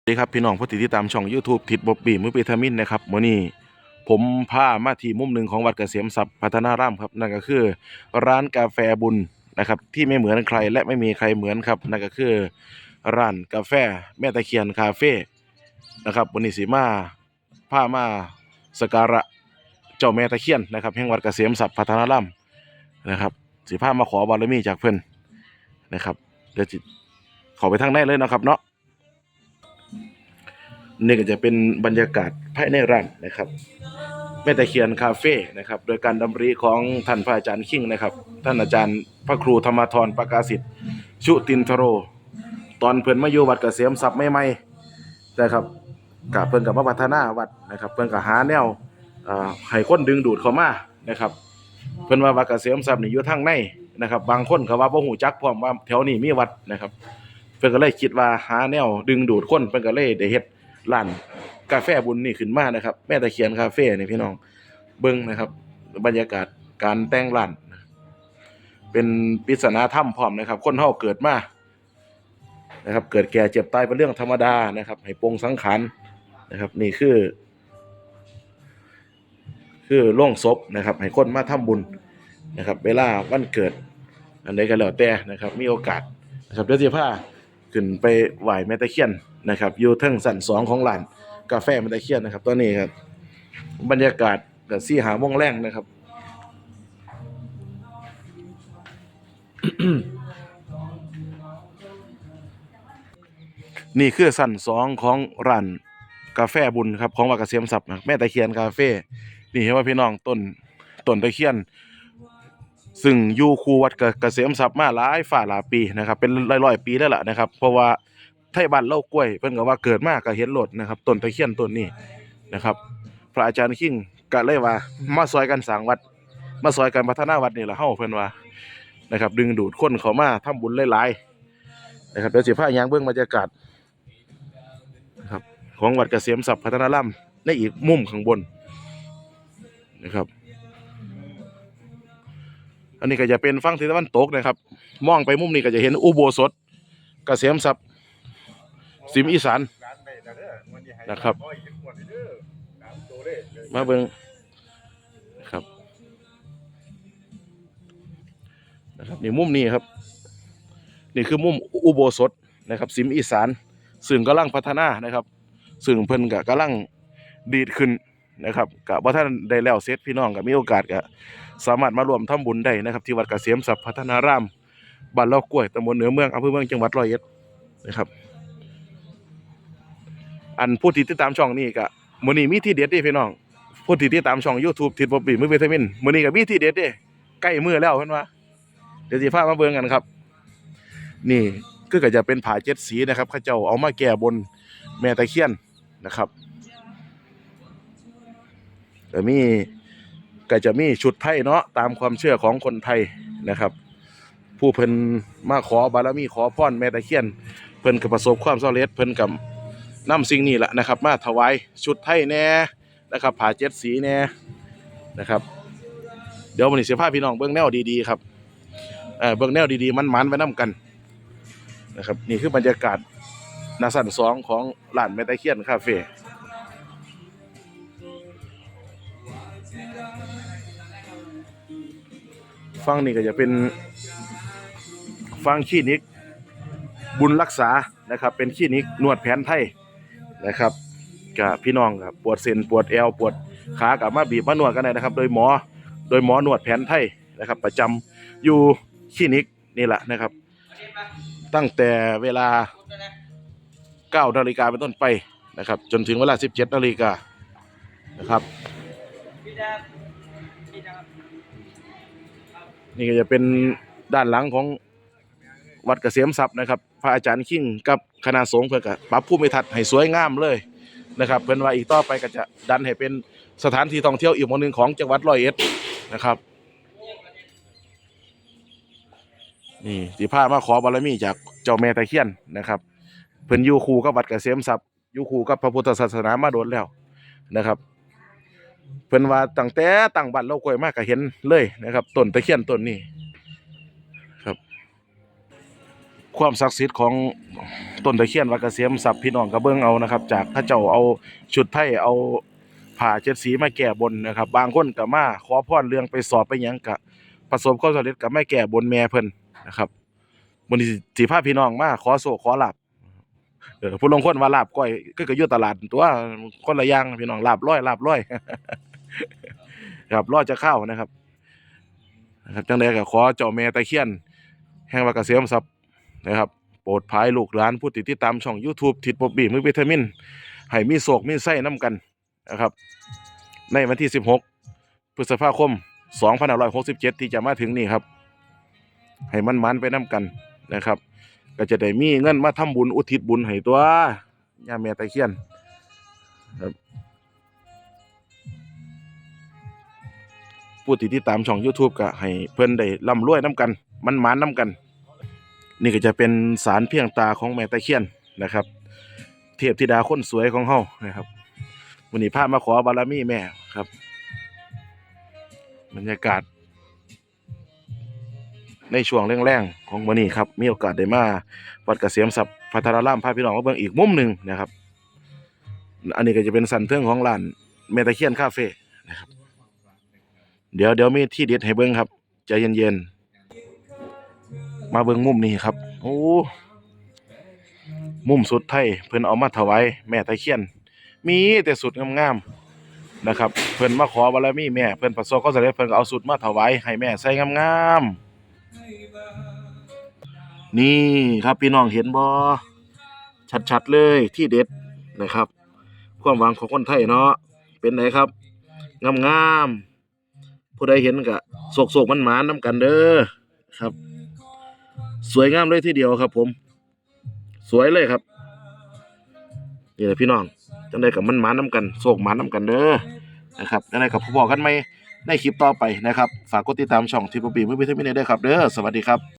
สวัสดีครับพี่น้องผู้ติดตามช่อง YouTube ทิดบบบีมือปีทามินนะครับวันนี้ผมพามาที่มุมหนึ่งของวัดเกษมทรัพย์พัฒนารามครับนั่นก็คือ ร้านกาแฟบุญนะครับที่ไม่เหมือนใครและไม่มีใครเหมือนครับนั่นก็คือร้านกาแฟแม่ตะเคียนคาเฟ่นะครับวันนี้สิมาพามาสการะเจ้าแม่ตะเคียนนะครับแห่งวัดเกษมทรัพย์พัฒนารามนะครับสิพามาขอบารมีจากเพิ่อนนะครับเดี๋ยวจิเข้าไปทางในเลยนะครับเนาะ นี่ก็จะเป็นบรรยากาศภายในร้านนะครับแม่ตะเคียนคาเฟ่นะครับ โดยการดำริของท่านพระอาจารย์คิงนะครับ ท่านอาจารย์พระครูธรรมทรประกาศิษฐ์ชุตินทโร ตอนเพิ่นมาอยู่วัดเกษมทรัพย์ใหม่ๆนะครับกับเพิ่นกับมาพัฒนาวัดนะครับ เพิ่นก็หาแนวให้คนดึงดูดเข้ามานะครับ เพิ่นว่าวัดเกษมทรัพย์นี่อยู่ทางในนะครับ บางคนก็ว่าบ่ฮู้จักพร้อมว่าแถวนี้มีวัดนะครับ เพิ่นก็เลยคิดว่าหาแนวดึงดูดคนเพิ่นก็เลยได้เฮ็ด ร้านกาแฟบุญนี่ขึ้นมานะครับ แม่ตะเคียนคาเฟ่นี่พี่น้องเบิ่งนะครับ บรรยากาศการแต่งร้านเป็นปริศนาธรรมพร้อมนะครับ คนเฮาเกิดมานะครับ เกิดแก่เจ็บตายเป็นเรื่องธรรมดานะครับ ให้ปรงสังขารนะครับ นี่คือ คือโล่งศพนะครับ ให้คนมาทำบุญนะครับ เวลาวันเกิด อันใดก็แล้วแต่นะครับ มีโอกาสนะครับเดี๋ยวสิพาขึ้นไปไหว้แม่ตะเคียน นะครับอยู่เทิงสันสองของร้านกาแฟแม่ตะเคียนนะครับตอนนี้ครับบรรยากาศก็สี่หาโมงแรงนะครับนี่คือสันสองของร้านกาแฟบุญครับของวัดเกษมทรัพย์แม่ตะเคียนคาเฟ่นี่เห็นว่าพี่น้องต้นต้นตะเคียน ซึ่งอยู่คูวัดเกเกษมทรัพย์มาหลายฝ่าหลายปีนะครับ เป็นร้อยๆปีแล้วล่ะนะครับ เพราะว่า ไทยบ้านเล่ากล้วย เพิ่นก็ว่าเกิดมากก็เห็นโลดนะครับต้นตะเคียนต้นนี้นะครับ พระอาจารย์คิงก็เลยว่ามาซอยกันสร้างวัด มาซอยกันพัฒนาวัดนี่ละเฮาเพิ่นว่านะครับ ดึงดูดคนเข้ามาทำบุญหลายๆนะครับเดี๋ยวสิพาย่างเบิ่งบรรยากาศนะครับของวัดเกษมทรัพย์พัฒนารามในอีกมุมข้างบนนะครับ อันนี้ก็จะเป็นฝั่งทิศตะวันตกนะครับ มองไปมุมนี้ก็จะเห็นอุโบสถเกษมทรัพย์ สิมอีสานนะครับ มาเบิงนะครับนะครับนี่มุมนี้ครับ นี่คือมุมอุโบสถนะครับสิมอีสานซึ่งกำลังพัฒนานะครับ ซึ่งเพิ่นก็กำลังดีดขึ้นนะครับกับว่าท่านได้แล้วเสร็จพี่น้องก็มีโอกาสก็สามารถมารวมทำบุญได้นะครับ ที่วัดเกษมทรัพย์พัฒนารามบ้านเล่ากล้วยตำบลเหนือเมืองอำเภอเมืองจังหวัดร้อยเอ็ดนะครับ อันผู้ที่ติดตามช่องนี้ก็มื้อนี้มีที่เด็ดเด้พี่น้องผู้ที่ติดตามช่อง YouTube ทิดบ่ปีมือวิตามินมื้อนี้ก็มีที่เด็ดเด้ใกล้มื้อแล้วเพิ่นว่าเดี๋ยวสิพามาเบิ่งกันครับ นี่ก็ก็จะเป็นผาเจ็ดสีนะครับเขาเจ้าเอามาแก้บนแม่ตะเคียนนะครับก็มีก็จะมีชุดไทยเนาะตามความเชื่อของคนไทยนะครับ ผู้เพิ่นมาขอบารมีขอพรแม่ตะเคียน เพิ่นก็ประสบความสำเร็จเพิ่นกับ นำสิ่งนี้แหละนะครับ มาถวายชุดไทยแน่นะครับผาเจ็ดสีแน่นะครับ เดี๋ยววันนี้เสิพาพี่น้องเบิ่งแนวดีๆครับเออเบิ่งแนวดีๆมันๆไว้นํกันนะครับนี่คือบรรยากาศนาสันสองของร้านแม่ตะเคียนคาเฟ่ฟังนี่ก็จะเป็นฟังคลินิกบุญรักษานะครับ เป็นคลินิกนวดแผนไทย นะครับกับพี่น้องครับปวดเส้นปวดเอวปวดขากับมาบีบมานวดกันได้นะครับ โดยหมอโดยหมอนวดแผนไทยนะครับ ประจำอยู่คลินิกนี่แหละนะครับ ตั้งแต่เวลา9นาฬิกาเป็นต้นไปนะครับ จนถึงเวลา 17นาฬิกานะครับนี่ก็จะเป็นด้านหลังของวัดเกษมทรัพย์นะครับ พระอาจารย์คิงกับคณะสงฆ์เพื่อก็ปรับภูมิทัศน์ให้สวยงามเลยนะครับเพิ่นว่าอีกต่อไปก็จะดันให้เป็นสถานที่ท่องเที่ยวอีกหมงหนึ่งของจังหวัดร้อยเอ็ดนะครับนี่สิพามาขอบารมีจากเจ้าแม่ตะเคียนนะครับ เพิ่นอยู่คู่กับวัดเกษมทรัพย์อยู่คู่กับพระพุทธศาสนามาโดนแล้วนะครับ เพิ่นว่าตั้งแต่ตั้งบ้านเรากล้วยมากก็เห็นเลยนะครับต้นตะเคียนต้นนี้ ความศักดิ์สิทธิ์ของต้นตะเคียนวัดเกษมทรัพย์พี่น้องก็เบิ่งเอานะครับ จากพระเจ้าเอาชุดไทยเอาผ้าเจ็ดสีมาแก้บนนะครับ บางคนก็มาขอพรเรื่องไปสอบไปหยังก็ประสบความสำเร็จก็ไม่แก้บนแม่เพิ่นนะครับมื้อนี้าพี่น้องมาขอโศกขอหลาบเออผู้ลงคนว่าลาบก้อยก็ก็อยู่ตลาดตัวคนละอย่างพี่น้องลาบร้อยลาบร้อยครับรอจะเข้านะครับ นะครับจังใดก็ขอเจ้าแม่ตะเคียน แห่งวัดเกษมทรัพย์ นะครับ โปรดภายลูกหลานผู้ติดติดตามช่อง YouTube ทิดปบบีมือวิตามิน ให้มีโศกมีไส้น้ำกันนะครับ ในวันที่ 16 พฤษภาคม 2567 ที่จะมาถึงนี่ครับ ให้มันมันไปน้ำกันนะครับ ก็จะได้มีเงินมาทำบุญอุทิศบุญให้ตัวย่าแม่ตะเคียนครับผู้ติดติดตามช่อง YouTube ก็ให้เพิ่อนได้ร่ำรวยน้ำกัน มันมันน้ำกัน นี่ก็จะเป็นสารเพียงตาของแม่ตะเคียนนะครับ เทพธิดาคนสวยของเฮานะครับวันนี้พามาขอบารมีแม่ครับ บรรยากาศ ในช่วงแรงๆของวันนี้ครับ มีโอกาสได้มาวัดเกษมศัพย์พัทรารามพาพี่น้องมาเบิ่งอีกมุมหนึ่งนะครับ อันนี้ก็จะเป็นสันเทิงของร้านเมตะเคียนคาเฟ่นะครับ เดี๋ยวเดี๋ยวมีที่เด็ดให้เบิ่งครับ ใจเย็นๆ มาเบิ่งมุมนี้ครับ โอ้มุมสุดไทยเพิ่นเอามาถวายแม่ตะเคียน มีแต่สุดงามๆนะครับ เพิ่นมาขอบารมีแม่เพิ่นประสบความสำเร็จเพิ่นก็เอาสุดมาถวายให้แม่ใส่งามๆนี่ครับพี่น้องเห็นบ่ชัดๆเลยที่เด็ดนะครับ ความหวังของคนไทยเนาะเป็นไงครับงามๆผู้ใดเห็นก็โศกๆมันหมานๆนํกันเด้อครับ สวยงามเลยทีเดียวครับ ผม สวยเลยครับนี่แหละพี่น้องจังได้กับมันหมาน้ำกันโศกหมาน้ำกันเด้อนะครับจังได้กับพ่อกกันไหมในคลิปต่อไปนะครับ ฝากกดติดตามช่องทีปปีมือพิทมินได้ครับเด้อสวัสดีครับ